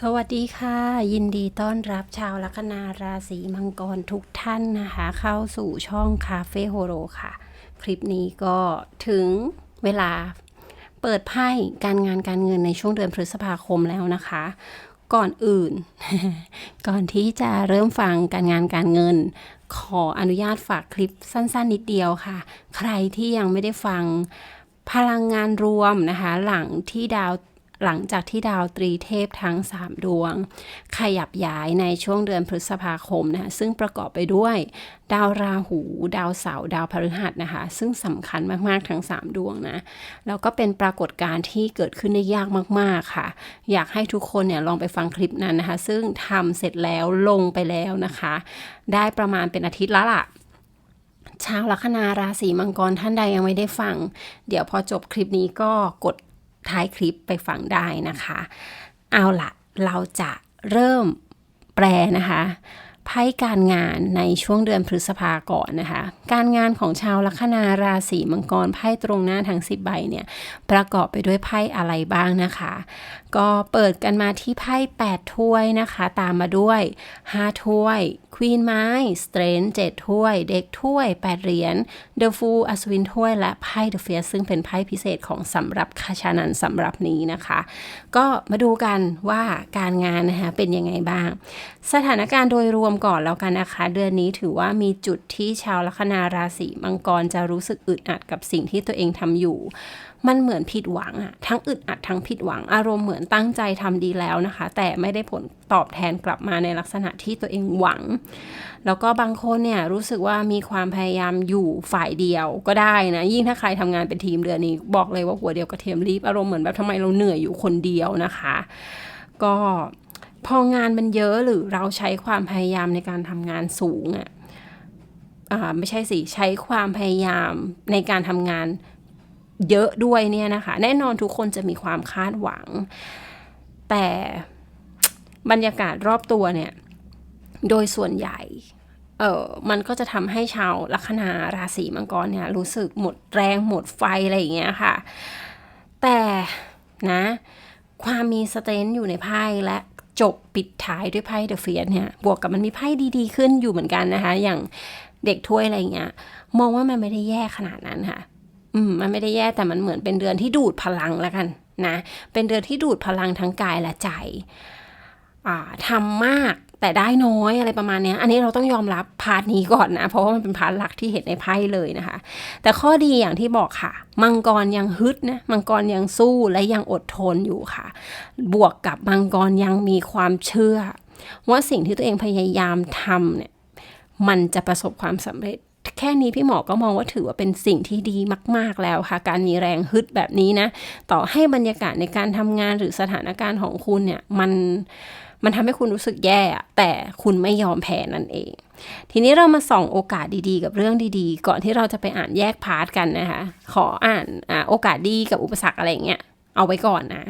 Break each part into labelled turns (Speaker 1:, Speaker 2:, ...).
Speaker 1: สวัสดีค่ะ ยินดีต้อนรับชาวลัคนาราศีมังกรทุกท่านนะคะ เข้าสู่ช่องคาเฟ่โฮโรค่ะ คลิปนี้ก็ถึงเวลาเปิดไพ่การงานการเงินในช่วงเดือนพฤษภาคมแล้วนะคะ ก่อนอื่น ก่อนที่จะเริ่มฟังการงานการเงิน ขออนุญาตฝากคลิปสั้น ๆ นิดเดียวค่ะ ใครที่ยังไม่ได้ฟังพลังงานรวมนะคะ หลังที่ดาว หลังจากที่ดาวตรีเทพทั้ง 3 ดวง ขยับย้ายในช่วงเดือนพฤษภาคมนะคะซึ่งประกอบไปด้วย ดาวราหู ดาวเสาร์ดาวพฤหัสนะคะ ซึ่งสำคัญมาก ๆ ทั้ง 3 ดวงนะแล้วก็เป็นปรากฏการณ์ที่เกิดขึ้นได้ยากมาก ๆ ค่ะ อยากให้ทุกคนเนี่ยลองไปฟังคลิปนั้นนะคะ ซึ่งทำเสร็จแล้วลงไปแล้วนะคะ ได้ประมาณเป็นอาทิตย์ละล่ะชาวลัคนาราศีมังกรท่านใดยังไม่ได้ฟัง เดี๋ยวพอจบคลิปนี้ก็กด ท้ายคลิปไปฟังได้นะคะ เอาละเราจะเริ่มแปลนะคะไพ่การงานในช่วงเดือนพฤษภาก่อนนะคะ การงานของชาวลัคนาราศีมังกรไพ่ตรงหน้าทั้ง10ใบเนี่ยประกอบไปด้วยไพ่อะไรบ้างนะคะ ก็เปิดกันมาที่ไพ่8ถ้วยนะคะ ตามมาด้วย 5 ถ้วย ควีนไม้สเตรนเจ็ดถ้วย เด็กถ้วย 8 เหรียญเดอะฟูอัศวินถ้วย และไพ่เดอะเฟียซึ่งเป็นไพ่พิเศษของสำหรับคาชานันสำหรับนี้นะคะ ก็มาดูกันว่าการงานนะคะเป็นยังไงบ้าง สถานการณ์โดยรวมก่อนแล้วกันนะคะ เดือนนี้ถือว่ามีจุดที่ชาวลัคนาราศีมังกรจะรู้สึกอึดอัดกับสิ่งที่ตัวเองทำอยู่ มันเหมือนผิดหวังอะทั้งอึดอัดทั้งผิดหวังอารมณ์เหมือนตั้งใจทำดีแล้วนะคะ แต่ไม่ได้ผลตอบแทนกลับมาในลักษณะที่ตัวเองหวัง แล้วก็บางคนเนี่ยรู้สึกว่ามีความพยายามอยู่ฝ่ายเดียวก็ได้นะ ยิ่งถ้าใครทำงานเป็นทีมเดือนนี้ บอกเลยว่าหัวเดียวกับเทียมรีบอารมณ์เหมือนแบบทำไมเราเหนื่อยอยู่คนเดียวนะคะ ก็พองานมันเยอะหรือเราใช้ความพยายามในการทำงานสูงอะอ่าไม่ใช่สิ ใช้ความพยายามในการทำงาน เยอะด้วยเนี่ยนะคะ แน่นอนทุกคนจะมีความคาดหวัง แต่บรรยากาศรอบตัวเนี่ย โดยส่วนใหญ่เออมันก็จะทำให้ชาวลัคนาราศีมังกรเนี่ยรู้สึกหมดแรงหมดไฟอะไรอย่างเงี้ยค่ะ แต่นะ ความมีสเตนอยู่ในไพ่และจบปิดท้ายด้วยไพ่เดอะเฟียสเนี่ย บวกกับมันมีไพ่ดีๆ ขึ้นอยู่เหมือนกันนะคะ อย่างเด็กถ้วยอะไรเงี้ย มองว่ามันไม่ได้แย่ขนาดนั้นค่ะ อืมมันไม่ได้แย่แต่มันเหมือนเป็นเดือนที่ดูดพลังแล้วกันนะ เป็นเดือนที่ดูดพลังทั้งกายและใจ อ่าทำมากแต่ได้น้อยอะไรประมาณนี้ อันนี้เราต้องยอมรับพาร์ทนี้ก่อนนะ เพราะว่ามันเป็นพาร์ทหลักที่เห็นในไพ่เลยนะคะ แต่ข้อดีอย่างที่บอกค่ะ มังกรยังฮึดนะ มังกรยังสู้และยังอดทนอยู่ค่ะ บวกกับมังกรยังมีความเชื่อ ว่าสิ่งที่ตัวเองพยายามทำเนี่ย มันจะประสบความสำเร็จ แค่นี้พี่หมอก็มองว่าถือว่าเป็นสิ่งที่ดีมาก ๆแล้วค่ะ การมีแรงฮึดแบบนี้นะ ต่อให้บรรยากาศในการทำงานหรือสถานการณ์ของคุณเนี่ยมันมันทำให้คุณรู้สึกแย่แต่คุณไม่ยอมแพ้นั่นเอง ทีนี้เรามาส่องโอกาสดีๆ กับเรื่องดีๆ ก่อนที่เราจะไปอ่านแยกพาร์ทกันนะคะ ขออ่านอโอกาสดีกับอุปสรรคอะไรเงี้ยเอาไว้ก่อนนะ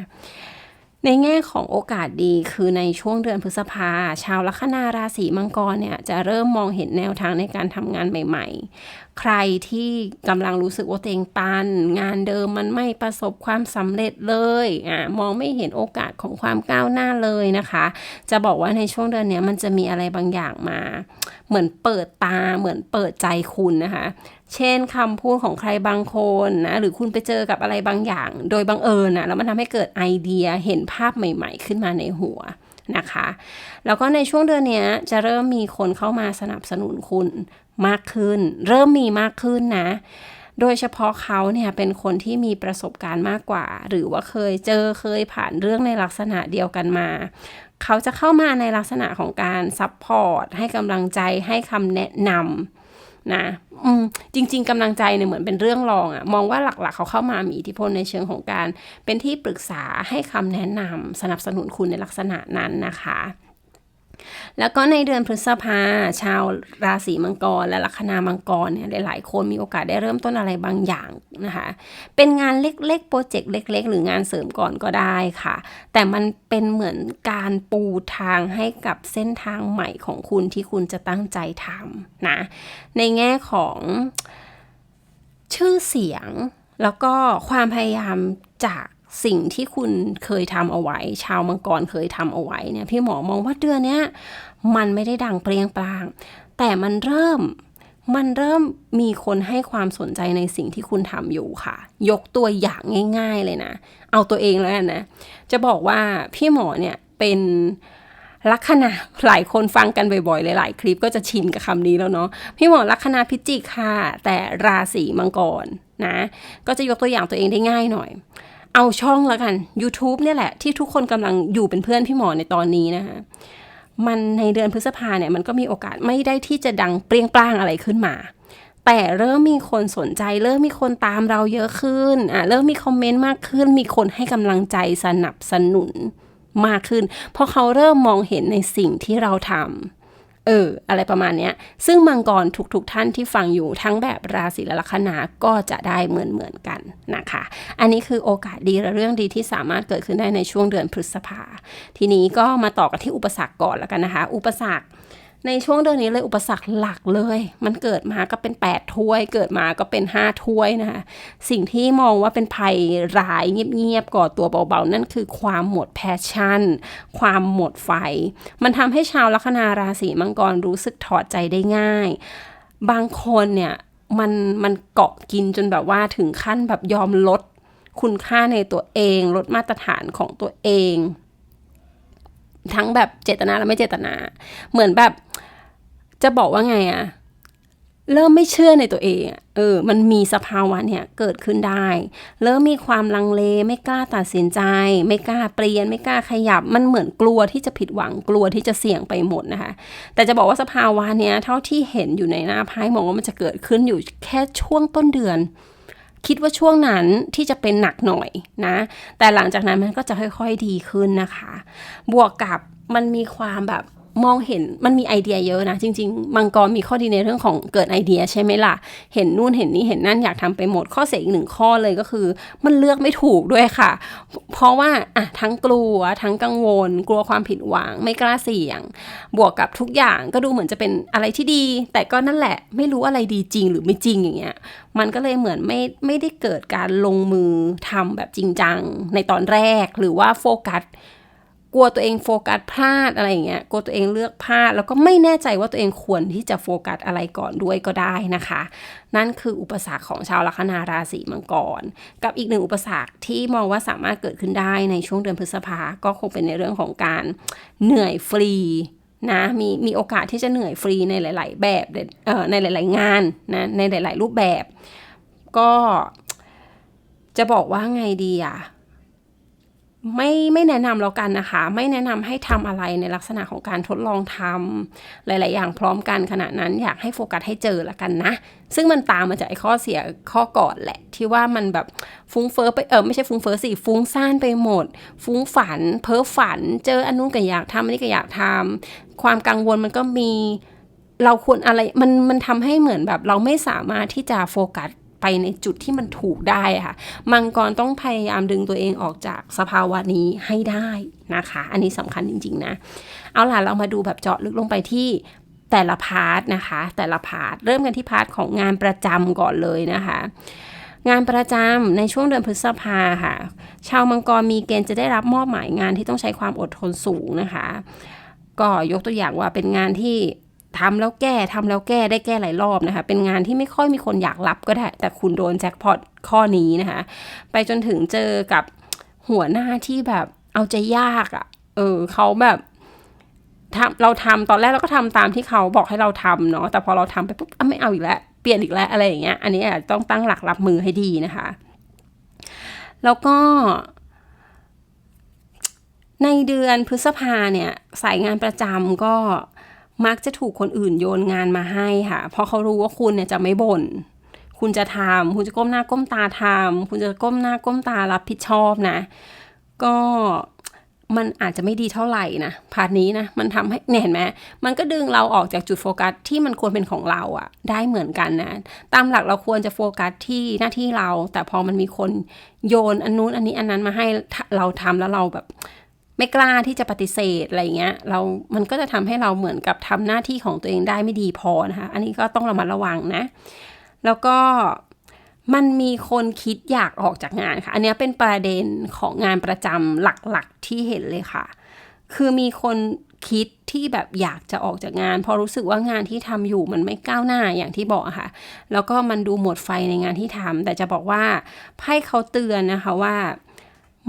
Speaker 1: ในแง่ของโอกาสดีคือในช่วงเดือนพฤษภา ชาวลัคนาราศีมังกรเนี่ยจะเริ่มมองเห็นแนวทางในการทำงานใหม่ ๆ ใครที่กำลังรู้สึกว่าตัวเองตัน งานเดิมมันไม่ประสบความสำเร็จเลยอ่ามองไม่เห็นโอกาสของความก้าวหน้าเลยนะคะ จะบอกว่าในช่วงเดือนนี้มันจะมีอะไรบางอย่างมา เหมือนเปิดตาเหมือนเปิดใจคุณนะคะเช่นคำพูดของใครบางคนนะหรือคุณไปเจอกับอะไรบางอย่าง โดยบังเอิญนะแล้วมันทำให้เกิดไอเดียเห็นภาพใหม่ ๆ ขึ้นมาในหัวนะคะ แล้วก็ในช่วงเดือนนี้จะเริ่มมีคนเข้ามาสนับสนุนคุณมากขึ้น เริ่มมีมากขึ้นนะ โดยเฉพาะเขาเนี่ยเป็นคนที่มีประสบการณ์มากกว่า หรือว่าเคยเจอเคยผ่านเรื่องในลักษณะเดียวกันมาเขาจะเข้ามาในลักษณะของการซัพพอร์ตให้กำลังใจให้คำแนะนำ นะอืมจริง ๆกำลังใจเนี่ยเหมือนเป็นเรื่องรองอะมองว่าหลักๆ เขาเข้ามามีอิทธิพลในเชิงของการ เป็นที่ปรึกษาให้คำแนะนำสนับสนุนคุณในลักษณะนั้นนะคะ แล้วก็ในเดือนพฤษภาชาวราศีมังกร และลัคนามังกรเนี่ยหลาย ๆ คนมีโอกาสได้เริ่มต้นอะไรบางอย่างนะคะ เป็นงานเล็กๆโปรเจกต์เล็ก ๆ หรืองานเสริมก่อนก็ได้ค่ะ แต่มันเป็นเหมือนการปูทางให้กับเส้นทางใหม่ของคุณที่คุณจะตั้งใจทำนะ ในแง่ของชื่อเสียงแล้วก็ความพยายามจาก สิ่งที่คุณเคยทำเอาไว้ ชาวมังกรเคยทำเอาไว้เนี่ยพี่หมอมองว่าเดือนนี้มันไม่ได้ดังเปรียงปราง แต่มันเริ่มมันเริ่มมีคนให้ความสนใจในสิ่งที่คุณทำอยู่ค่ะ ยกตัวอย่างง่าย ๆเลยนะ เอาตัวเองแล้วกันนะ จะบอกว่าพี่หมอเนี่ยเป็นลัคนาหลายคนฟังกันบ่อยๆ หลายๆ คลิปก็จะชินกับคำนี้แล้วเนาะพี่หมอลัคนาพิจิกค่ะ แต่ราศีมังกรนะ ก็จะยกตัวอย่างตัวเองได้ง่ายหน่อย เอาช่องล้วกัน YouTube เนี่ยแหละ ที่ทุกคนกำลังอยู่เป็นเพื่อนพี่หมอในตอนนี้นะคะมันในเดือนพฤษภาเนี่ยมันก็มีโอกาสไม่ได้ที่จะดังเปรี้ยงปร้างอะไรขึ้นมา แต่เริ่มมีคนสนใจ เริ่มมีคนตามเราเยอะขึ้นอะเริ่มมีคอมเมนต์มากขึ้น มีคนให้กำลังใจสนับสนุนมากขึ้น เพราะเขาเริ่มมองเห็นในสิ่งที่เราทำ เออ อะไรประมาณเนี้ย ซึ่งมังกรทุกๆทท่านที่ฟังอยู่ทั้งแบบราศีและลัคนาก็จะได้เหมือนเหมือนกันนะคะ อันนี้คือโอกาสดีและเรื่องดีที่สามารถเกิดขึ้นได้ในช่วงเดือนพฤษภา ทีนี้ก็มาต่อกันที่อุปสรรคก่อนแล้วกันนะคะ อุปสรรค ในช่วงเดือนนี้เลยอุปสรรคหลักเลย มันเกิดมาก็เป็น 8 ถ้วย เกิดมาก็เป็น 5 ถ้วยนะคะ สิ่งที่มองว่าเป็นภัยร้ายเงียบๆก่อตัวเบาๆ นั่นคือความหมดแพชชั่น ความหมดไฟ มันทำให้ชาวลัคนาราศีมังกรรู้สึกถอดใจได้ง่าย บางคนเนี่ยมันมันเกาะกินจนแบบว่าถึงขั้นแบบยอมลดคุณค่าในตัวเอง ลดมาตรฐานของตัวเอง ทั้งแบบเจตนาและไม่เจตนา เหมือนแบบจะบอกว่าไงอะเริ่มไม่เชื่อในตัวเองเออ มันมีสภาวะเนี่ยเกิดขึ้นได้ เริ่มมีความลังเล ไม่กล้าตัดสินใจ ไม่กล้าเปลี่ยน ไม่กล้าขยับ มันเหมือนกลัวที่จะผิดหวัง กลัวที่จะเสี่ยงไปหมดนะคะ แต่จะบอกว่าสภาวะเนี้ยเท่าที่เห็นอยู่ในหน้าไพ่มองว่ามันจะเกิดขึ้นอยู่แค่ช่วงต้นเดือน คิดว่าช่วงนั้นที่จะเป็นหนักหน่อยนะ แต่หลังจากนั้นมันก็จะค่อยๆดีขึ้นนะคะ บวกกับมันมีความแบบ มองเห็นมันมีไอเดียเยอะนะ จริง ๆ มังกรมีข้อดีในเรื่องของเกิดไอเดียใช่ไหมล่ะ เห็นนู่นเห็นนี้เห็นนั่นอยากทำไปหมดข้อเสียอีกหนึ่งข้อเลยก็คือ มันเลือกไม่ถูกด้วยค่ะ เพราะว่าอะทั้งกลัวทั้งกังวล กลัวความผิดหวังไม่กล้าเสี่ยง บวกกับทุกอย่างก็ดูเหมือนจะเป็นอะไรที่ดี แต่ก็นั่นแหละ ไม่รู้อะไรดีจริงหรือไม่จริงอย่างเงี้ยมันก็เลยเหมือนไม่ไม่ได้เกิดการลงมือทำแบบจริงจังในตอนแรกหรือว่าโฟกัส กลัวตัวเองโฟกัสพลาดอะไรอย่างเงี้ยกลัวตัวเองเลือกพลาด แล้วก็ไม่แน่ใจว่าตัวเองควรที่จะโฟกัสอะไรก่อนด้วยก็ได้นะคะ นั่นคืออุปสรรคของชาวลัคนาราศีมังกร กับอีกหนึ่งอุปสรรคที่มองว่าสามารถเกิดขึ้นได้ในช่วงเดือนพฤษภาก็คงเป็นในเรื่องของการเหนื่อยฟรีนะมีมีโอกาสที่จะเหนื่อยฟรีในหลาย ๆ แบบเอ่อในหลาย ๆ งานนะในหลาย ๆ รูปแบบ ก็จะบอกว่าไงดีอะ ไม่ไม่แนะนำแล้วกันนะคะ ไม่แนะนำให้ทำอะไรในลักษณะของการทดลองทำหลาย ๆ อย่างพร้อมกันขณะนั้นอยากให้โฟกัสให้เจอละกันนะ ซึ่งมันตามมาจากไอ้ข้อเสียข้อก่อนแหละ ที่ว่ามันแบบฟุ้งเฟอ้อไปเออไม่ใช่ฟุ้งเฟอ้อสิฟุ้งซ่านไปหมด ฟุ้งฝัน เพ้อฝัน เจออันนู้นก็อยากทำอันนี้ก็อยากทำความกังวลมันก็มีเราควรอะไรมันมันทำให้เหมือนแบบเราไม่สามารถที่จะโฟกัส ไปในจุดที่มันถูกได้ค่ะ มังกรต้องพยายามดึงตัวเองออกจากสภาวะนี้ให้ได้นะคะ อันนี้สำคัญจริง ๆ นะ เอาล่ะเรามาดูแบบเจาะลึกลงไปที่แต่ละพาร์ทนะคะ แต่ละพาร์ทเริ่มกันที่พาร์ทของงานประจำก่อนเลยนะคะ งานประจำในช่วงเดือนพฤษภาค่ะ ชาวมังกรมีเกณฑ์จะได้รับมอบหมายงานที่ต้องใช้ความอดทนสูงนะคะ ก็ยกตัวอย่างว่าเป็นงานที่ ทำแล้วแก้ทำแล้วแก้ได้แก้หลายรอบนะคะ เป็นงานที่ไม่ค่อยมีคนอยากรับก็ได้ แต่คุณโดนแจ็คพอตข้อนี้นะคะ ไปจนถึงเจอกับหัวหน้าที่แบบเอาใจยากอะ่ะ เออเขาแบบทำเราทำตอนแรกเราก็ทำตามที่เขาบอกให้เราทำเนาะแต่พอเราทำไปปุ๊บไม่เอาอีกแล้ว เปลี่ยนอีกแล้วอะไรอย่างเงี้ย อันนี้อาจต้องตั้งหลักรับมือให้ดีนะคะ แล้วก็ ในเดือนพฤษภาเนี่ย สายงานประจำก็ มักจะถูกคนอื่นโยนงานมาให้ค่ะ เพราะเขารู้ว่าคุณเนี่ยจะไม่บน่น คุณจะทำคุณจะก้มหน้าก้มตาทำคุณจะก้มหน้าก้มตารับผิดชอบนะ ก็มันอาจจะไม่ดีเท่าไหร่นะพาร์ทนี้นะ มันทำให้เนี่เห็นไหมมันก็ดึงเราออกจากจุดโฟกัสที่มันควรเป็นของเราอะได้เหมือนกันนะ ตามหลักเราควรจะโฟกัสที่หน้าที่เรา แต่พอมันมีคนโยนอันนู้นอันนี้อันนั้นมาให้เราทำแล้วเราแบบ ไม่กล้าที่จะปฏิเสธอะไรเงี้ยเรา มันก็จะทำให้เราเหมือนกับทำหน้าที่ของตัวเองได้ไม่ดีพอนะคะ อันนี้ก็ต้องระมัดระวังนะ แล้วก็มันมีคนคิดอยากออกจากงานค่ะ อันนี้เป็นประเด็นของงานประจำหลักๆที่เห็นเลยค่ะ คือมีคนคิดที่แบบอยากจะออกจากงานเพราะรู้สึกว่างานที่ทำอยู่มันไม่ก้าวหน้าอย่างที่บอกค่ะ แล้วก็มันดูหมดไฟในงานที่ทำแต่จะบอกว่าไพ่เขาเตือนนะคะว่า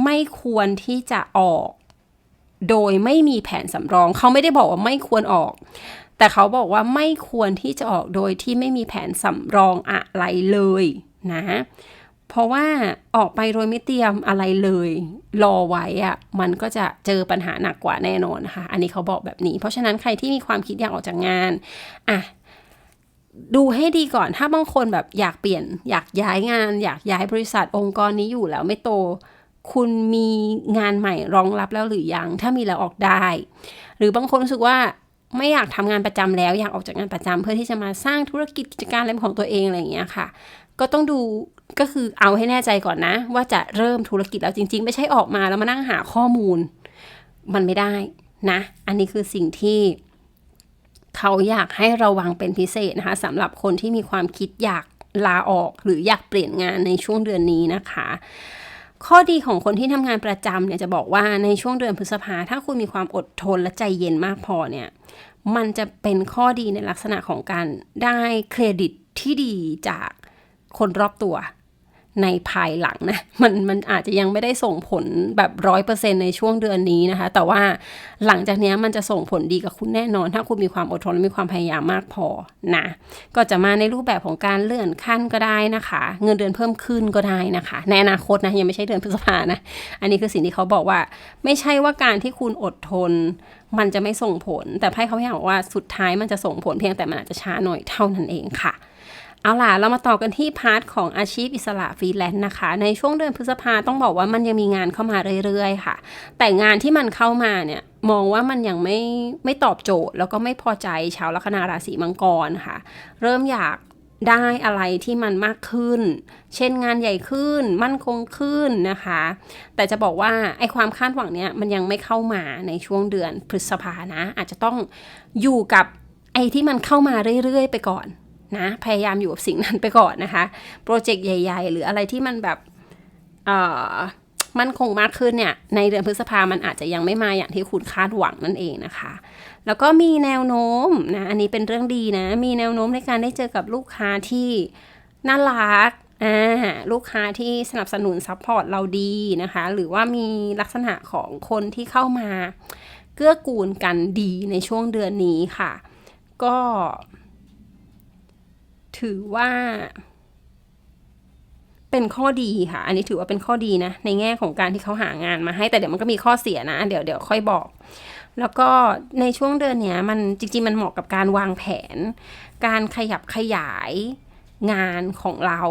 Speaker 1: ไม่ควรที่จะออก โดยไม่มีแผนสำรอง เขาไม่ได้บอกว่าไม่ควรออก แต่เขาบอกว่าไม่ควรที่จะออกโดยที่ไม่มีแผนสำรองอะไรเลยนะ เพราะว่าออกไปโดยไม่เตรียมอะไรเลย รอไว้อะมันก็จะเจอปัญหาหนักกว่าแน่นอนนะคะ อันนี้เขาบอกแบบนี้ เพราะฉะนั้นใครที่มีความคิดอยากออกจากงานอะดูให้ดีก่อน ถ้าบางคนแบบอยากเปลี่ยน อยากย้ายงาน อยากย้ายบริษัทองค์กรนี้อยู่แล้วไม่โต คุณมีงานใหม่รองรับแล้วหรือยัง ถ้ามีแล้วออกได้ หรือบางคนรู้สึกว่าไม่อยากทำงานประจำแล้ว อยากออกจากงานประจำเพื่อที่จะมาสร้างธุรกิจกิจการอะไรของตัวเองอะไรอย่างเงี้ยค่ะ ก็ต้องดูก็คือเอาให้แน่ใจก่อนนะ ว่าจะเริ่มธุรกิจแล้วจริง ๆ ไม่ใช่ออกมาแล้วมานั่งหาข้อมูล มันไม่ได้นะ อันนี้คือสิ่งที่เขาอยากให้ระวังเป็นพิเศษนะคะสำหรับคนที่มีความคิดอยากลาออกหรืออยากเปลี่ยนงานในช่วงเดือนนี้นะคะ ข้อดีของคนที่ทำงานประจำเนี่ยจะบอกว่าในช่วงเดือนพฤษภาถ้าคุณมีความอดทนและใจเย็นมากพอเนี่ยมันจะเป็นข้อดีในลักษณะของการได้เครดิตที่ดีจากคนรอบตัว ในภายหลังนะมันมันอาจจะยังไม่ได้ส่งผลแบบร้อยเปอร์เซ็นในช่วงเดือนนี้นะคะ แต่ว่าหลังจากนี้มันจะส่งผลดีกับคุณแน่นอน ถ้าคุณมีความอดทนและมีความพยายามมากพอนะก็จะมาในรูปแบบของการเลื่อนขั้นก็ได้นะคะ เงินเดือนเพิ่มขึ้นก็ได้นะคะ ในอนาคตนะยังไม่ใช่เดือนพฤษภานะอันนี้คือสิ่งที่เขาบอกว่า ไม่ใช่ว่าการที่คุณอดทนมันจะไม่ส่งผล แต่ไพ่เขาพยายามบอกว่าสุดท้ายมันจะส่งผลเพียงแต่มันอาจจะช้าหน่อยเท่านั้นเองค่ะ เอาล่ะ เรามาต่อกันที่พาร์ทของอาชีพอิสระฟรีแลนซ์นะคะ ในช่วงเดือนพฤษภาต้องบอกว่ามันยังมีงานเข้ามาเรื่อยๆ ค่ะ แต่งานที่มันเข้ามาเนี่ยมองว่ามันยังไม่ไม่ตอบโจทย์ แล้วก็ไม่พอใจชาวลัคนาราศีมังกรค่ะ เริ่มอยากได้อะไรที่มันมากขึ้น เช่นงานใหญ่ขึ้น มั่นคงขึ้นนะคะ แต่จะบอกว่าไอ้ความคาดหวังเนี้ยมันยังไม่เข้ามาในช่วงเดือนพฤษภานะ อาจจะต้องอยู่กับไอ้ที่มันเข้ามาเรื่อยๆ ไปก่อน นะ พยายามอยู่กับสิ่งนั้นไปก่อนนะคะ โปรเจกต์ใหญ่ ๆ หรืออะไรที่มันแบบมั่นคงมากขึ้นเนี่ย ในเดือนพฤษภามันอาจจะยังไม่มาอย่างที่คุณคาดหวังนั่นเองนะคะ แล้วก็มีแนวโน้มนะ อันนี้เป็นเรื่องดีนะ มีแนวโน้มในการได้เจอกับลูกค้าที่น่ารักอ่าลูกค้าที่สนับสนุนซัพพอร์ตเราดีนะคะ หรือว่ามีลักษณะของคนที่เข้ามา เกื้อกูลกันดีในช่วงเดือนนี้ค่ะ ก็ ถือว่า เป็นข้อดีค่ะ อันนี้ถือว่าเป็นข้อดีนะ ในแง่ของการที่เขาหางานมาให้ แต่เดี๋ยวมันก็มีข้อเสียนะ เดี๋ยวเดี๋ยวค่อยบอก แล้วก็ในช่วงเดือนนี้มันจริงๆ มันเหมาะกับการวางแผน การขยับขยายงานของเรา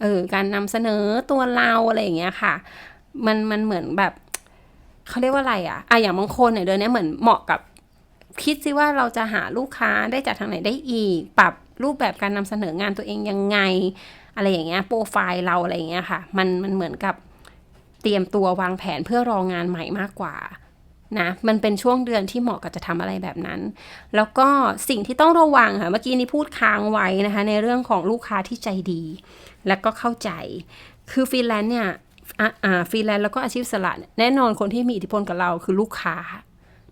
Speaker 1: เออ การนำเสนอตัวเราอะไรอย่างเงี้ยค่ะ มันมันเหมือนแบบเขาเรียกว่าอะไรอะอะอย่างบางคนเนี่ยเดือนนี้เหมือนเหมาะกับคิดซิว่าเราจะหาลูกค้าได้จากทางไหนได้อีก ปรับ รูปแบบการนำเสนองานตัวเองยังไง อะไรอย่างเงี้ยโปรไฟล์เราอะไรอย่างเงี้ยค่ะ มันมันเหมือนกับเตรียมตัววางแผนเพื่อรองงานใหม่มากกว่านะมันเป็นช่วงเดือนที่เหมาะกับจะทำอะไรแบบนั้น แล้วก็สิ่งที่ต้องระวังค่ะ เมื่อกี้นี้พูดค้างไว้นะคะ ในเรื่องของลูกค้าที่ใจดี และก็เข้าใจ คือฟรีแลนซ์เนี่ยฟรีแลนซ์แล้วก็อาชีพสละแน่นอนคนที่มีอิทธิพลกับเราคือลูกค้า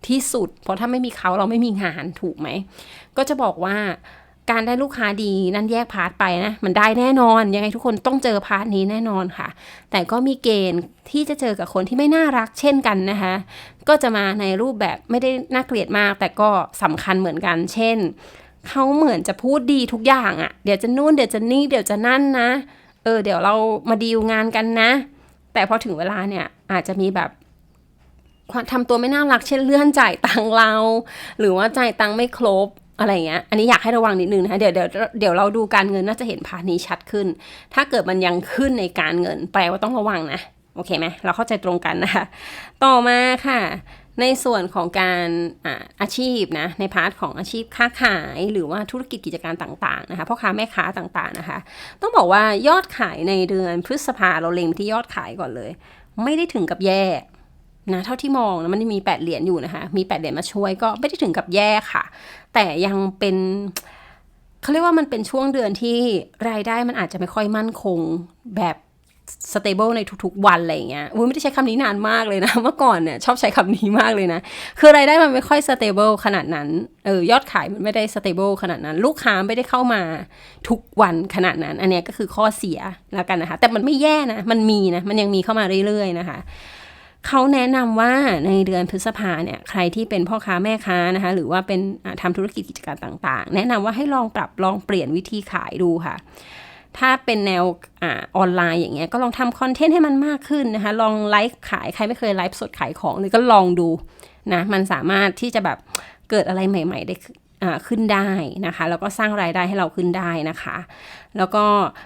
Speaker 1: ที่สุด เพราะถ้าไม่มีเขาเราไม่มีงานถูกไหม ก็จะบอกว่า การได้ลูกค้าดีนั่นแยกพาร์ทไปนะ มันได้แน่นอน ยังไงทุกคนต้องเจอพาร์ทนี้แน่นอนค่ะ แต่ก็มีเกณฑ์ที่จะเจอกับคนที่ไม่น่ารักเช่นกันนะคะ ก็จะมาในรูปแบบไม่ได้น่าเกลียดมาก แต่ก็สำคัญเหมือนกัน เช่น เขาเหมือนจะพูดดีทุกอย่างอะ่ะ เดี๋ยวจะนู่นเดี๋ยวจะนี่เดี๋ยวจะนั่นนะ เออ เดี๋ยวเรามาดีลงานกันนะ แต่พอถึงเวลาเนี่ยอาจจะมีแบบทำตัวไม่น่ารักเช่นเลื่อนจ่ายตังเรา หรือว่าจ่ายตังไม่ครบ อะไรเงี้ย อันนี้อยากให้ระวังนิดนึงนะคะเดี๋ยวเดี๋ยวเดี๋ยวเราดูการเงินน่าจะเห็นพานี้ชัดขึ้น ถ้าเกิดมันยังขึ้นในการเงิน แปลว่าต้องระวังนะ โอเคไหมเราเข้าใจตรงกันนะคะ ต่อมาค่ะ ในส่วนของการอาอาชีพนะ ในพาร์ทของอาชีพค้าขายหรือว่าธุรกิจกิจการต่างๆนะคะพ่อค้าแม่ค้าต่างๆนะคะ ต้องบอกว่ายอดขายในเดือนพฤษภาเราเล็งไปที่ยอดขายก่อนเลย ไม่ได้ถึงกับแย่ นะเท่าที่มองนะมันมีแปดเหรียญอยู่นะคะ มีแปดเหรียญมาช่วยก็ไม่ได้ถึงกับแย่ค่ะ แต่ยังเป็นเขาเรียกว่ามันเป็นช่วงเดือนที่รายได้มันอาจจะไม่ค่อยมั่นคงแบบสเตเบิลในทุกๆวันอะไรอย่างเงี้ยอุ้ยไม่ได้ใช้คำนี้นานมากเลยนะ เมื่อก่อนเนี่ยชอบใช้คำนี้มากเลยนะ คือรายได้มันไม่ค่อยสเตเบิลขนาดนั้น เออยอดขายมันไม่ได้สเตเบิลขนาดนั้น ลูกค้าไม่ได้เข้ามาทุกวันขนาดนั้น อันเนี้ยก็คือข้อเสียแล้วกันนะคะ แต่มันไม่แย่นะ มันมีนะ มันยังมีเข้ามาเรื่อยๆนะคะ เขาแนะนำว่าในเดือนพฤษภาเนี่ยใครที่เป็นพ่อค้าแม่ค้านะคะ หรือว่าเป็นอ่าทำธุรกิจกิจการต่างๆ แนะนำว่าให้ลองปรับลองเปลี่ยนวิธีขายดูค่ะ ถ้าเป็นแนวอออนไลน์อย่างเงี้ยก็ลองทำคอนเทนต์ให้มันมากขึ้นนะคะ ลองไลฟ์ขายใครไม่เคยไลฟ์สดขายของเลยก็ลองดูนะมันสามารถที่จะแบบเกิดอะไรใหม่ ๆ ได้อ่าขึ้นได้นะคะแล้วก็สร้างรายได้ให้เราขึ้นได้นะคะ แล้วก็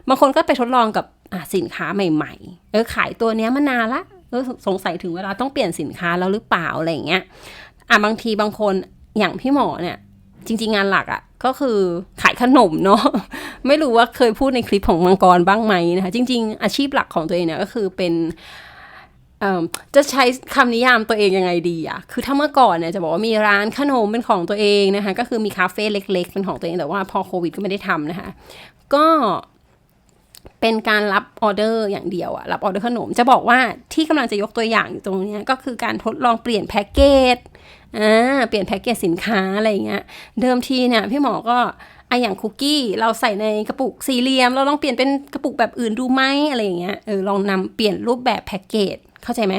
Speaker 1: บางคนก็ไปทดลองกับสินค้าใหม่ๆ เออขายตัวเนี้ยมานานละ เออสงสัยถึงเวลาต้องเปลี่ยนสินค้าแล้วหรือเปล่าอะไรอย่างเงี้ยอะบางทีบางคนอย่างพี่หมอเนี่ยจริง ๆ งานหลักอะ่ะก็คือขายขนมเนาะไม่รู้ว่าเคยพูดในคลิปของมังกรบ้างไหมนะคะจริง ๆ อาชีพหลักของตัวเองเนี่ยก็คือเป็นเอิ่มจะใช้คำนิยามตัวเองยังไงดีอะคือถ้าเมื่อก่อนเนี่ยจะบอกว่ามีร้านขนมเป็นของตัวเองนะคะ ก็คือมีคาเฟ่เล็ก ๆ เป็นของตัวเองแต่ว่าพอโควิดก็ไม่ได้ทำนะคะ ก็ เป็นการรับออเดอร์อย่างเดียวอะรับออเดอร์ขนม จะบอกว่าที่กำลังจะยกตัวอย่างอยู่ตรงนี้ก็คือการทดลองเปลี่ยนแพ็กเกจอ่าเปลี่ยนแพ็กเกจสินค้าอะไรเงี้ยเดิมทีเนี่ยพี่หมอก็ไออย่างคุกกี้เราใส่ในกระปุกสี่เหลี่ยม เราลองเปลี่ยนเป็นกระปุกแบบอื่นดูไหมอะไรอย่างเงี้ยเออลองนำเปลี่ยนรูปแบบแพ็กเกจ เข้าใจไหม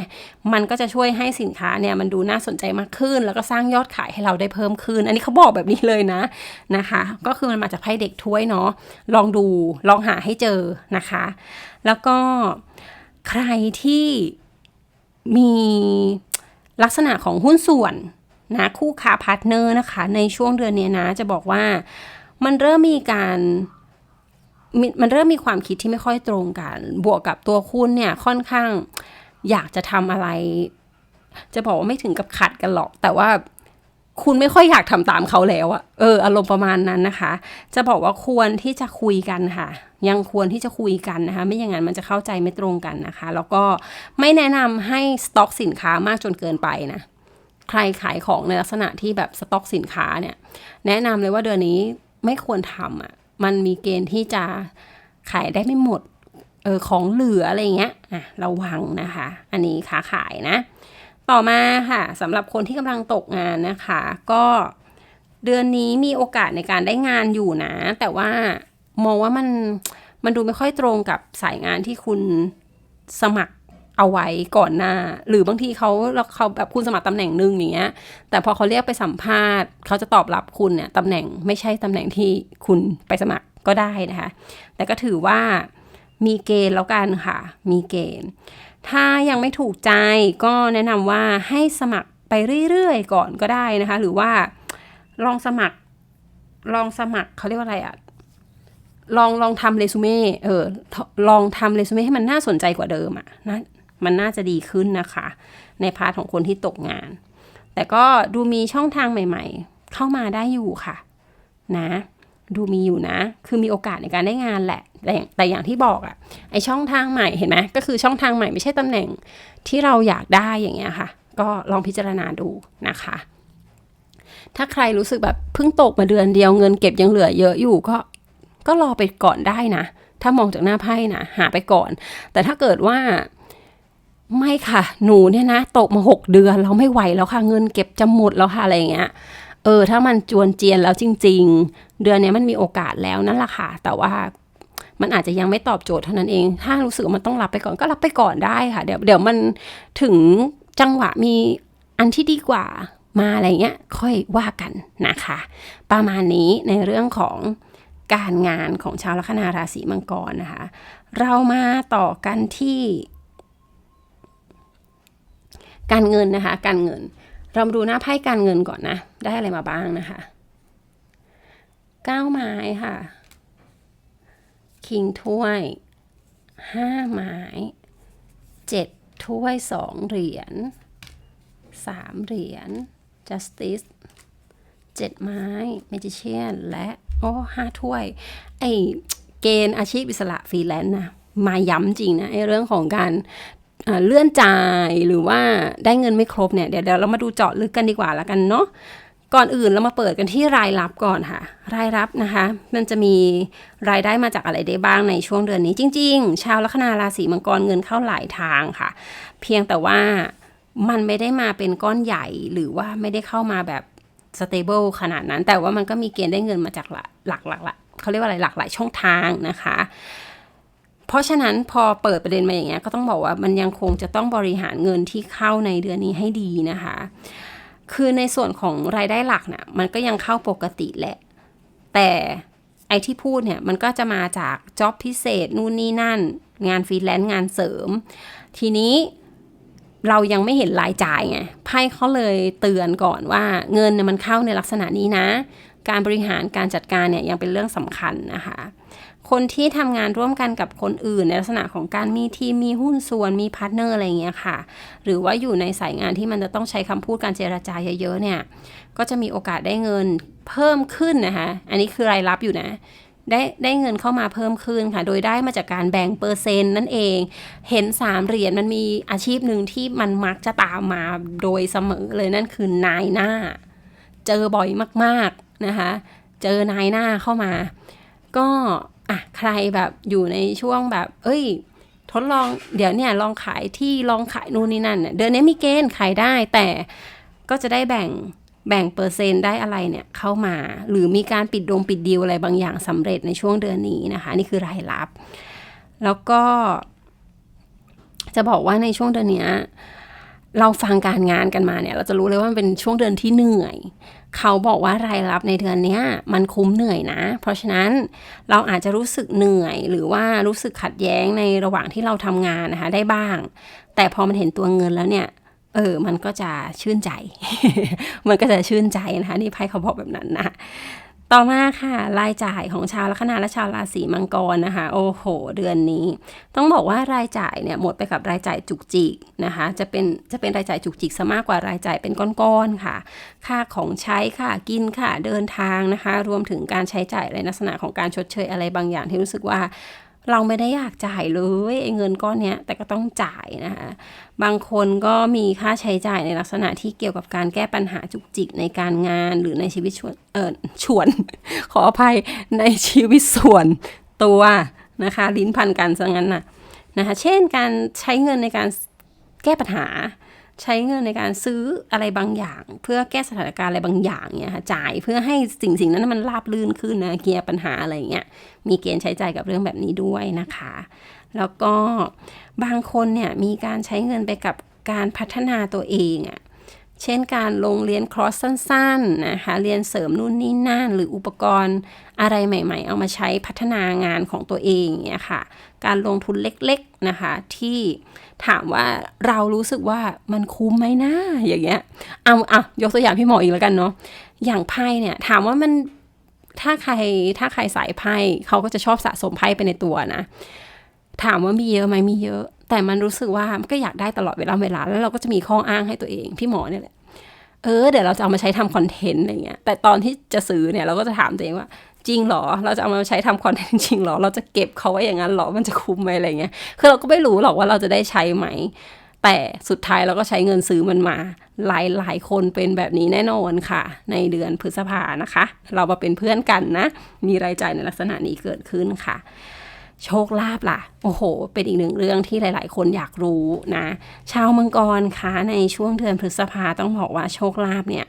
Speaker 1: มันก็จะช่วยให้สินค้าเนี่ยมันดูน่าสนใจมากขึ้น แล้วก็สร้างยอดขายให้เราได้เพิ่มขึ้น อันนี้เขาบอกแบบนี้เลยนะนะคะ ก็คือมันมาจากไพ่เด็กถ้วยเนาะลองดูลองหาให้เจอนะคะ แล้วก็ใครที่มีลักษณะของหุ้นส่วนนะคู่ค้าพาร์ทเนอร์นะคะ ในช่วงเดือนนี้นะ จะบอกว่ามันเริ่มมีการมมันเริ่มมีความคิดที่ไม่ค่อยตรงกัน บวกกับตัวคุณเนี่ยค่อนข้าง อยากจะทำอะไร จะบอกว่าไม่ถึงกับขัดกันหรอก แต่ว่าคุณไม่ค่อยอยากทำตามเขาแล้วอะเอออารมณ์ประมาณนั้นนะคะ จะบอกว่าควรที่จะคุยกันค่ะ ยังควรที่จะคุยกันนะคะ ไม่อย่างนั้นมันจะเข้าใจไม่ตรงกันนะคะ แล้วก็ไม่แนะนำให้สต็อกสินค้ามากจนเกินไปนะใครขายของในลักษณะที่แบบสต็อกสินค้าเนี่ย แนะนำเลยว่าเดือนนี้ไม่ควรทำอะ มันมีเกณฑ์ที่จะขายได้ไม่หมด ออของเหลืออะไรเงี้ยอะระวังนะคะ อันนี้ค้าขายนะ ต่อมาค่ะสำหรับคนที่กำลังตกงานนะคะ ก็เดือนนี้มีโอกาสในการได้งานอยู่นะ แต่ว่ามองว่ามันมันดูไม่ค่อยตรงกับสายงานที่คุณสมัครเอาไว้ก่อนหน้า หรือบางทีเขาเขาแบบคุณสมัครตำแหน่งหนึ่งอย่างเงี้ย แต่พอเขาเรียกไปสัมภาษณ์เขาจะตอบรับคุณเนี่ยตำแหน่งไม่ใช่ตำแหน่งที่คุณไปสมัครก็ได้นะคะ แต่ก็ถือว่า มีเกณฑ์แล้วกันค่ะ มีเกณฑ์ ถ้ายังไม่ถูกใจก็แนะนำว่าให้สมัครไปเรื่อยๆ ก่อนก็ได้นะคะ หรือว่าลองสมัคร ลองสมัครเขาเรียกว่าอะไรอะลองลองทำเรซูเม่เออลองทำเรซูเม่ให้มันน่าสนใจกว่าเดิมอะนะมันน่าจะดีขึ้นนะคะ ในพาร์ทของคนที่ตกงาน แต่ก็ดูมีช่องทางใหม่ ๆ เข้ามาได้อยู่ค่ะ นะ ดูมีอยู่นะ คือมีโอกาสในการได้งานแหละ แต่อย่างแต่อย่างที่บอกอะไอช่องทางใหม่เห็นไหมก็คือช่องทางใหม่ไม่ใช่ตำแหน่งที่เราอยากได้อย่างเงี้ยค่ะ ก็ลองพิจารณาดูนะคะ ถ้าใครรู้สึกแบบเพิ่งตกมาเดือนเดียวเงินเก็บยังเหลือเยอะอยู่ก็ก็รอไปก่อนได้นะ ถ้ามองจากหน้าไพ่นะหาไปก่อน แต่ถ้าเกิดว่าไม่ค่ะ หนูเนี่ยนะ ตกมาหกเดือนเราไม่ไหวแล้วค่ะ เงินเก็บจะหมดแล้วค่ะอะไรเงี้ย เออ ถ้ามันจวนเจียนแล้วจริง ๆ เดือนนี้มันมีโอกาสแล้วนั่นแหละค่ะ แต่ว่ามันอาจจะยังไม่ตอบโจทย์เท่านั้นเอง ถ้ารู้สึกว่ามันต้องรับไปก่อนก็รับไปก่อนได้ค่ะ เดี๋ยวเดี๋ยวมันถึงจังหวะมีอันที่ดีกว่ามาอะไรเงี้ยค่อยว่ากันนะคะ ประมาณนี้ในเรื่องของการงานของชาวลัคนาราศีมังกรนะคะ เรามาต่อกันที่ การเงินนะคะ การเงิน เรามาดูหน้าไพ่การเงินก่อนนะ ได้อะไรมาบ้างนะคะเก้าไม้ค่ะ คิงถ้วยห้าไม้เจ็ดถ้วยสองเหรียญสามเหรียญ justice เจ็ดไม้ magician และโอ้ห้าถ้วย ไอเกณฑ์อาชีพอิสระฟรีแลนซ์นะ มาย้ำจริงนะไอเรื่องของการ เลื่อนจ่ายหรือว่าได้เงินไม่ครบเนี่ยเดี๋ยวเดี๋ยวเรามาดูเจาะลึกกันดีกว่าละกันเนาะก่อนอื่นเรามาเปิดกันที่รายรับก่อนค่ะ รายรับนะคะ มันจะมีรายได้มาจากอะไรได้บ้างในช่วงเดือนนี้จริง ๆ ชาวลัคนาราศีมังกรเงินเข้าหลายทางค่ะ เพียงแต่ว่ามันไม่ได้มาเป็นก้อนใหญ่หรือว่าไม่ได้เข้ามาแบบสเตเบิลขนาดนั้น แต่ว่ามันก็มีเกณฑ์ได้เงินมาจากหลักหลักหลักเขาเรียกว่าอะไรหลากหลายช่องทางนะคะ เพราะฉะนั้นพอเปิดประเด็นมาอย่างเงี้ยก็ต้องบอกว่ามันยังคงจะต้องบริหารเงินที่เข้าในเดือนนี้ให้ดีนะคะ คือในส่วนของรายได้หลักเนี่ยมันก็ยังเข้าปกติแหละ แต่ไอที่พูดเนี่ยมันก็จะมาจากจ็อบพิเศษนู่นนี่นั่น งานฟรีแลนซ์งานเสริม ทีนี้เรายังไม่เห็นรายจ่ายไงไพ่เขาเลยเตือนก่อนว่าเงินเนี่ยมันเข้าในลักษณะนี้นะ การบริหารการจัดการเนี่ยยังเป็นเรื่องสำคัญนะคะ คนที่ทำงานร่วมกันกับคนอื่น ในลักษณะของการมีทีมมีหุ้นส่วนมีพาร์ทเนอร์อะไรอย่างเงี้ยค่ะ หรือว่าอยู่ในสายงานที่มันจะต้องใช้คำพูดการเจรจาเยอะๆเนี่ย ก็จะมีโอกาสได้เงินเพิ่มขึ้นนะคะ อันนี้คือรายรับอยู่นะได้ได้เงินเข้ามาเพิ่มขึ้นค่ะ โดยได้มาจากการแบ่งเปอร์เซ็นต์นั่นเอง เห็นสามเหรียญมันมีอาชีพหนึ่งที่มันมักจะตามมาโดยเสมอเลยนั่นคือนายหน้า เจอบ่อยมากๆนะคะ เจอนายหน้าเข้ามา ก็ อะใครแบบอยู่ในช่วงแบบ เอ้ย ทดลองเดี๋ยวเนี่ยลองขายที่ลองขายนู่นนี่นั่นเนี่ยเดือนนี้มีเกณฑ์ขายได้ แต่ก็จะได้แบ่งแบ่งเปอร์เซ็นต์ได้อะไรเนี่ยเข้ามา หรือมีการปิดดงปิดดีลอะไรบางอย่างสำเร็จในช่วงเดือนนี้นะคะ นี่คือรายรับ แล้วก็ จะบอกว่าในช่วงเดือนเนี้ยเราฟังการงานกันมาเนี่ย เราจะรู้เลยว่ามันเป็นช่วงเดือนที่เหนื่อย เขาบอกว่ารายรับในเดือนนี้มันคุ้มเหนื่อยนะ เพราะฉะนั้นเราอาจจะรู้สึกเหนื่อย หรือว่ารู้สึกขัดแย้งในระหว่างที่เราทำงานนะคะได้บ้าง แต่พอมันเห็นตัวเงินแล้วเนี่ยเออ มันก็จะชื่นใจ มันก็จะชื่นใจนะคะนี่ไพ่เขาบอกแบบนั้นนะ ต่อมาค่ะรายจ่ายของชาวลัคนาและชาวราศีมังกรนะคะ โอ้โห เดือนนี้ ต้องบอกว่ารายจ่ายเนี่ยหมดไปกับรายจ่ายจุกจิกนะคะจะเป็นจะเป็นรายจ่ายจุกจิกซะมากกว่ารายจ่ายเป็นก้อนๆค่ะ ค่าของใช้ค่ะกินค่ะเดินทางนะคะ รวมถึงการใช้จ่ายในลักษณะของการชดเชยอะไรบางอย่างที่รู้สึกว่า เราไม่ได้อยากจ่ายเลยไอ้เงินก้อนเนี้ยแต่ก็ต้องจ่ายนะคะบางคนก็มีค่าใช้จ่ายในลักษณะที่เกี่ยวกับการแก้ปัญหาจุกจิกในการงานหรือในชีวิตชวนเออชวน ขออภัยในชีวิตส่วนตัวนะคะ ลิ้นพันกันซะงั้นน่ะนะคะเช่นการใช้เงินในการแก้ปัญหา ใช้เงินในการซื้ออะไรบางอย่าง เพื่อแก้สถานการณ์อะไรบางอย่างเนี่ยค่ะจ่ายเพื่อให้สิ่งสิ่งนั้นมันราบลื่นขึ้นนะเกียร์ปัญหาอะไรเงี้ยมีเกณฑ์ใช้จ่ายกับเรื่องแบบนี้ด้วยนะคะ แล้วก็บางคนเนี่ยมีการใช้เงินไปกับการพัฒนาตัวเองอะ่ะ เช่นการลงเรียนคอร์สสั้นๆนะคะ เรียนเสริมนู่นนี่นั่น หรืออุปกรณ์อะไรใหม่ๆ เอามาใช้พัฒนางานของตัวเองเนี่ยค่ะ การลงทุนเล็กๆนะคะ ที่ถามว่าเรารู้สึกว่ามันคุ้มไหมนะอย่างเงี้ย เอาเอายกตัวอย่างพี่หมออีกแล้วกันเนาะ อย่างไพ่เนี่ยถามว่ามันถ้าใครถ้าใครสายไพ่เขาก็จะชอบสะสมไพ่ไปในตัวนะ ถามว่ามีเยอะไหมมีเยอะ แต่มันรู้สึกว่ามันก็อยากได้ตลอดเวลาเวลา แล้วเราก็จะมีข้ออ้างให้ตัวเองพี่หมอเนี่ยแหละเออเดี๋ยวเราจะเอามาใช้ทำคอนเทนต์อะไรเงี้ยแต่ตอนที่จะซื้อเนี่ยเราก็จะถามตัวเองว่า จริงหรอ เราจะเอามาใช้ทำคอนเทนต์จริงหรอ เราจะเก็บเขาไว้อย่างนั้นหรอมันจะคุ้มไหมอะไรเงี้ยคือเราก็ไม่รู้หรอกว่าเราจะได้ใช้ไหม แต่สุดท้ายเราก็ใช้เงินซื้อมันมา หลายหลายคนเป็นแบบนี้แน่นอนค่ะ ในเดือนพฤษภานะคะ เรามาเป็นเพื่อนกันนะ มีรายจ่ายในลักษณะนี้เกิดขึ้นค่ะ โชคลาภล่ะ โอ้โห เป็นอีกหนึ่งเรื่องที่หลาย ๆ คนอยากรู้นะ ชาวมังกรคะในช่วงเดือนพฤษภาต้องบอกว่าโชคลาภเนี่ย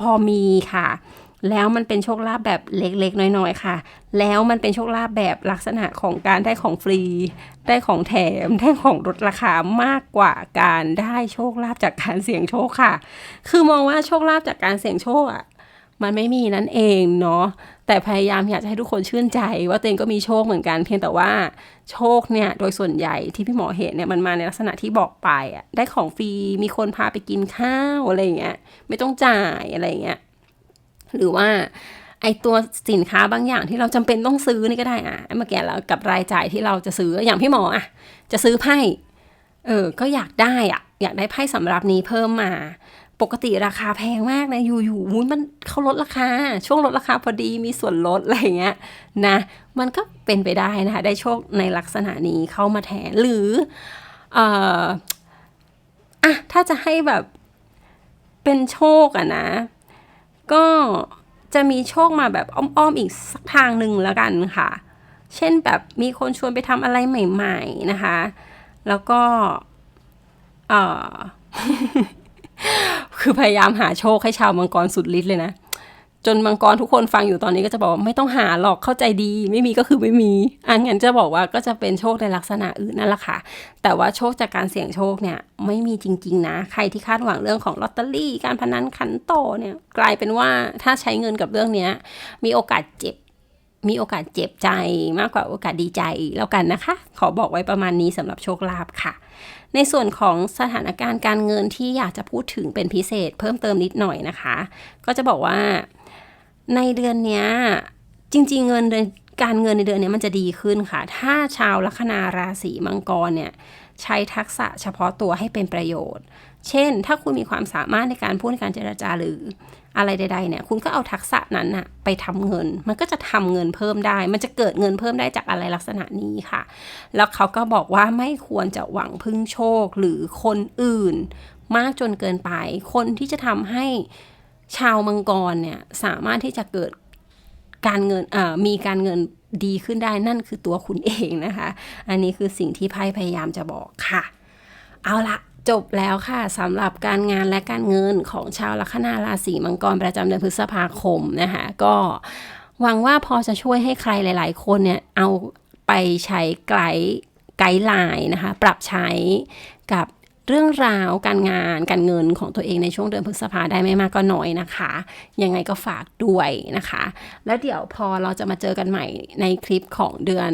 Speaker 1: พอมีค่ะ แล้วมันเป็นโชคลาภแบบเล็ก ๆ น้อย ๆ ค่ะ แล้วมันเป็นโชคลาภแบบลักษณะของการได้ของฟรี ได้ของแถม ได้ของลดราคามากกว่าการได้โชคลาภจากการเสี่ยงโชคค่ะ คือมองว่าโชคลาภจากการเสี่ยงโชคอะ มันไม่มีนั่นเองเนาะแต่พยายามอยากจะให้ทุกคนชื่นใจ ว่าตัวเองก็มีโชคเหมือนกัน เพียงแต่ว่าโชคเนี่ยโดยส่วนใหญ่ที่พี่หมอเห็นเนี่ยมันมาในลักษณะที่บอกไปอะได้ของฟรีมีคนพาไปกินข้าวอะไรอย่างเงี้ยไม่ต้องจ่ายอะไรอย่างเงี้ยหรือว่าไอตัวสินค้าบางอย่างที่เราจำเป็นต้องซื้อนี่ก็ได้อะเมื่อกี้เรากับรายจ่ายที่เราจะซื้ออย่างพี่หมออะจะซื้อไพ่เออก็อยากได้อะอยากได้ไพ่สำหรับนี้เพิ่มมา ปกติราคาแพงมากนะอยู่ๆมันเขาลดราคา ช่วงลดราคาพอดีมีส่วนลดอะไรเงี้ยนะมันก็เป็นไปได้นะคะได้โชคในลักษณะนี้เข้ามาแทนหรือเอ่ออะถ้าจะให้แบบเป็นโชคอะนะ ก็จะมีโชคมาแบบอ้อมๆอีกสักทางหนึ่งแล้วกันค่ะ เช่นแบบมีคนชวนไปทำอะไรใหม่ ๆนะคะ แล้วก็ เอ่อ คือพยายามหาโชคให้ชาวมังกรสุดฤทธิ์เลยนะ จนมังกรทุกคนฟังอยู่ตอนนี้ก็จะบอกว่าไม่ต้องหาหรอกเข้าใจดี ไม่มีก็คือไม่มีอันงั้นจะบอกว่าก็จะเป็นโชคในลักษณะอื่นนั่นแหละค่ะ แต่ว่าโชคจากการเสี่ยงโชคเนี่ยไม่มีจริง ๆ นะ ใครที่คาดหวังเรื่องของลอตเตอรี่ การพนันขันโตเนี่ยกลายเป็นว่าถ้าใช้เงินกับเรื่องเนี้ยมีโอกาสเจ็บ มีโอกาสเจ็บใจมากกว่าโอกาสดีใจแล้วกันนะคะ ขอบอกไว้ประมาณนี้สำหรับโชคลาภค่ะ ในส่วนของสถานการณ์การเงินที่อยากจะพูดถึงเป็นพิเศษเพิ่มเติมนิดหน่อยนะคะ ก็จะบอกว่าในเดือนนี้จริง ๆ เงินเดือนการเงินในเดือนนี้มันจะดีขึ้นค่ะ ถ้าชาวลัคนาราศีมังกรเนี่ยใช้ทักษะเฉพาะตัวให้เป็นประโยชน์ เช่น ถ้าคุณมีความสามารถในการพูดในการเจรจาหรือ อะไรใด ๆ เนี่ย คุณก็เอาทักษะนั้นน่ะไปทำเงิน มันก็จะทำเงินเพิ่มได้ มันจะเกิดเงินเพิ่มได้จากอะไรลักษณะนี้ค่ะ แล้วเขาก็บอกว่าไม่ควรจะหวังพึ่งโชคหรือคนอื่น มากจนเกินไป คนที่จะทำให้ชาวมังกรเนี่ยสามารถที่จะเกิดการเงินมีการเงินดีขึ้นได้นั่นคือตัวคุณเองนะคะ อันนี้คือสิ่งที่ไพ่พยายามจะบอกค่ะ เอาละ จบแล้วค่ะสำหรับการงานและการเงินของชาวลัคนาราศีมังกรประจำเดือนพฤษภาคมนะคะก็หวังว่าพอจะช่วยให้ใครหลาย ๆ คนเนี่ยเอาไปใช้ไกด์ไกด์ไลน์นะคะปรับใช้กับเรื่องราวการงานการเงินของตัวเองในช่วงเดือนพฤษภาได้ไม่มากก็น้อยนะคะ ยังไงก็ฝากด้วยนะคะ แล้วเดี๋ยวพอเราจะมาเจอกันใหม่ในคลิปของเดือน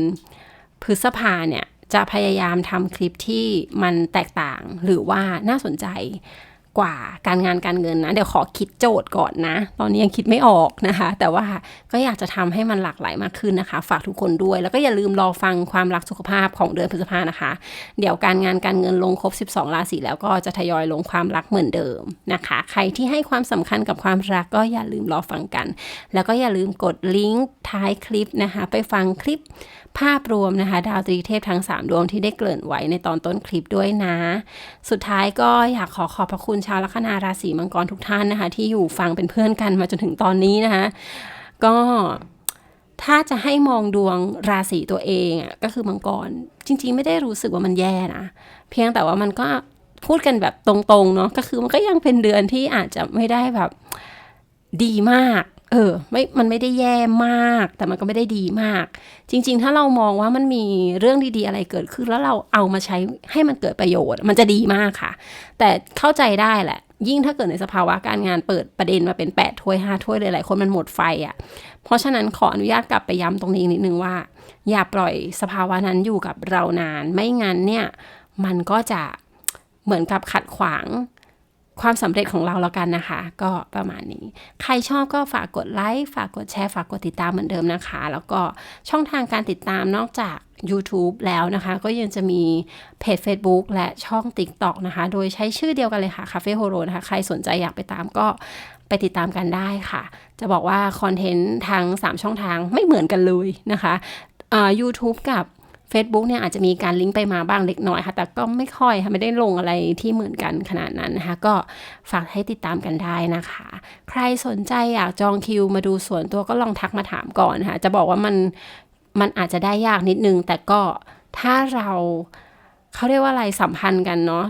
Speaker 1: พฤษภาเนี่ย จะพยายามทำคลิปที่มันแตกต่างหรือว่าน่าสนใจกว่าการงานการเงินนะเดี๋ยวขอคิดโจทย์ก่อนนะ ตอนนี้ยังคิดไม่ออกนะคะ แต่ว่าก็อยากจะทำให้มันหลากหลายมากขึ้นนะคะ ฝากทุกคนด้วย แล้วก็อย่าลืมรอฟังความรักสุขภาพของเดือนพฤษภานะคะ เดี๋ยวการงานการเงินลงครบ 12 ราศีแล้วก็จะทยอยลงความรักเหมือนเดิมนะคะ ใครที่ให้ความสำคัญกับความรักก็อย่าลืมรอฟังกัน แล้วก็อย่าลืมกดลิงก์ท้ายคลิปนะคะ ไปฟังคลิป ภาพรวมนะคะ ดาวตรีเทพทั้ง 3 ดวงที่ได้เกริ่นไว้ในตอนต้นคลิปด้วยนะ สุดท้ายก็อยากขอขอบพระคุณชาวลัคนาราศีมังกรทุกท่านนะคะ ที่อยู่ฟังเป็นเพื่อนกันมาจนถึงตอนนี้นะคะ ก็ถ้าจะให้มองดวงราศีตัวเองอะก็คือมังกรจริง ๆ ไม่ได้รู้สึกว่ามันแย่นะ เพียงแต่ว่ามันก็พูดกันแบบตรงๆเนาะก็คือมันก็ยังเป็นเดือนที่อาจจะไม่ได้แบบดีมาก เออไม่มันไม่ได้แย่มาก แต่มันก็ไม่ได้ดีมาก จริง ๆ ถ้าเรามองว่ามันมีเรื่องดีๆอะไรเกิดขึ้น แล้วเราเอามาใช้ให้มันเกิดประโยชน์ มันจะดีมากค่ะ แต่เข้าใจได้แหละ ยิ่งถ้าเกิดในสภาวะการงานเปิดประเด็นมาเป็น8ถ้วย5ถ้วยเลยหลายคนมันหมดไฟอะ่ะ เพราะฉะนั้นขออนุญาตกลับไปย้ำตรงนี้นิดนึงว่า อย่าปล่อยสภาวะนั้นอยู่กับเรานาน ไม่งั้นเนี่ยมันก็จะเหมือนกับขัดขวาง ความสำเร็จของเราแล้วกันนะคะ ก็ประมาณนี้ ใครชอบก็ฝากกดไลค์ฝากกดแชร์ ฝากกดติดตามเหมือนเดิมนะคะ แล้วก็ช่องทางการติดตามนอกจาก YouTube แล้วนะคะ ก็ยังจะมีเพจ Facebook และช่อง TikTok นะคะ โดยใช้ชื่อเดียวกันเลยค่ะ Cafe Horo นะคะ ใครสนใจอยากไปตามก็ไปติดตามกันได้ค่ะ จะบอกว่าคอนเทนต์ทั้ง 3 ช่องทางไม่เหมือนกันเลยนะคะอ่า YouTube กับ Facebook เนี่ยอาจจะมีการลิงก์ไปมาบ้างเล็กน้อยค่ะ แต่ก็ไม่ค่อยค่ะไม่ได้ลงอะไรที่เหมือนกันขนาดนั้นนะคะ ก็ฝากให้ติดตามกันได้นะคะ ใครสนใจอยากจองคิวมาดูส่วนตัวก็ลองทักมาถามก่อนค่ะ จะบอกว่ามันมันอาจจะได้ยากนิดนึง แต่ก็ถ้าเราเขาเรียกว่าอะไรสัมพันธ์กันเนาะ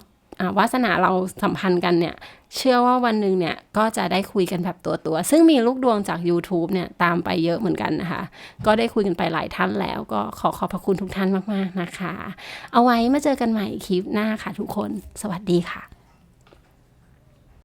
Speaker 1: วาสนาเราสัมพันธ์กันเนี่ย เชื่อว่าวันหนึ่งเนี่ย ก็จะได้คุยกันแบบตัวตัว ซึ่งมีลูกดวงจาก YouTube เนี่ย ตามไปเยอะเหมือนกันนะคะ ก็ได้คุยกันไปหลายท่านแล้ว ก็ขอขอบพระคุณทุกท่านมาก ๆ นะคะ เอาไว้มาเจอกันใหม่คลิปหน้าค่ะทุกคน สวัสดีค่ะ